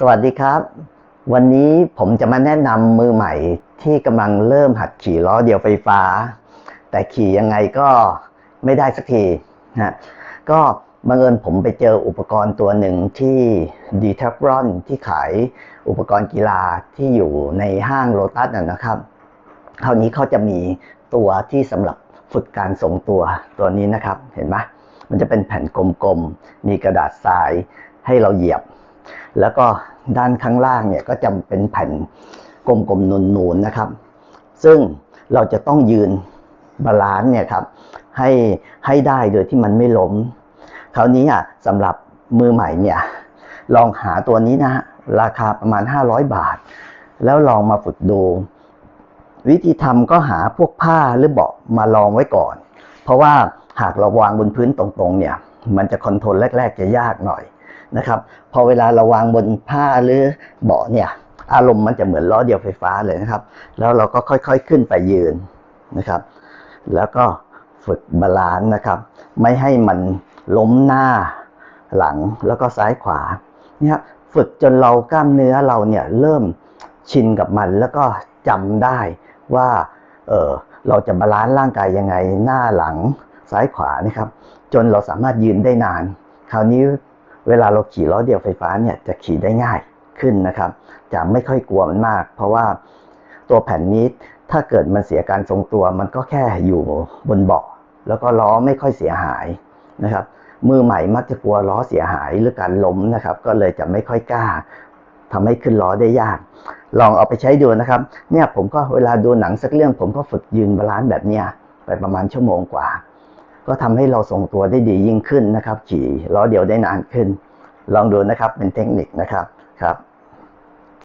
สวัสดีครับ วันนี้ผมจะมาแนะนำมือใหม่ที่กำลังเริ่มหัดขี่ล้อเดียวไฟฟ้า แต่ขี่ยังไงก็ไม่ได้สักทีนะก็บังเอิญผมไปเจออุปกรณ์ตัวหนึ่งที่ d e t a b r o n ที่ขายอุปกรณ์กีฬาที่อยู่ในห้างโ o ตัสนะครับ คราวนี้เขาจะมีตัวที่สำหรับฝึกการทรงตัวตัวนี้นะครับ เห็นไหมมันจะเป็นแผ่นกลมๆ มีกระดาษทรายให้เราเหยียบ แล้วก็ด้านข้างล่างเนี่ยก็จะเป็นแผ่นกลมๆนูนๆนะครับ ซึ่งเราจะต้องยืนบาลานซ์เนี่ยครับให้ให้ได้โดยที่มันไม่ล้ม คราวนี้อะสำหรับมือใหม่เนี่ยลองหาตัวนี้นะฮะราคาประมาณ 500 บาท แล้วลองมาฝึกดู วิธีทำก็หาพวกผ้าหรือเบาะมาลองไว้ก่อน เพราะว่าหากเราวางบนพื้นตรงๆเนี่ยมันจะคอนโทรลแรก ๆ จะยากหน่อย นะครับ พอเวลาเราวางบนผ้าหรือเบาะเนี่ย อารมณ์มันจะเหมือนล้อเดียวไฟฟ้าเลยนะครับ แล้วเราก็ค่อยๆขึ้นไปยืนนะครับ แล้วก็ฝึกบาลานซ์นะครับ ไม่ให้มันล้มหน้าหลังแล้วก็ซ้ายขวาเนี่ยฝึกจนเรากล้ามเนื้อเราเนี่ยเริ่มชินกับมันแล้วก็จำได้ว่าเออเราจะบาลานซ์ร่างกายยังไงหน้าหลังซ้ายขวานะครับ จนเราสามารถยืนได้นาน คราวนี้ เวลาเราขี่ล้อเดียวไฟฟ้าเนี่ยจะขี่ได้ง่ายขึ้นนะครับ จะไม่ค่อยกลัวมันมาก เพราะว่าตัวแผ่นนี้ถ้าเกิดมันเสียการทรงตัว มันก็แค่อยู่บนเบาะแล้วก็ล้อไม่ค่อยเสียหายนะครับ มือใหม่มักจะกลัวล้อเสียหายหรือการล้มนะครับ ก็เลยจะไม่ค่อยกล้าทำให้ขึ้นล้อได้ยาก ลองเอาไปใช้ดูนะครับ เนี่ยผมก็เวลาดูหนังสักเรื่อง ผมก็ฝึกยืนบาลานซ์แบบเนี้ยไปประมาณชั่วโมงกว่า ก็ทำให้เราทรงตัวได้ดียิ่งขึ้นนะครับ ขี่ล้อเดียวได้นานขึ้น ลองดูนะครับเป็นเทคนิคนะครับครับ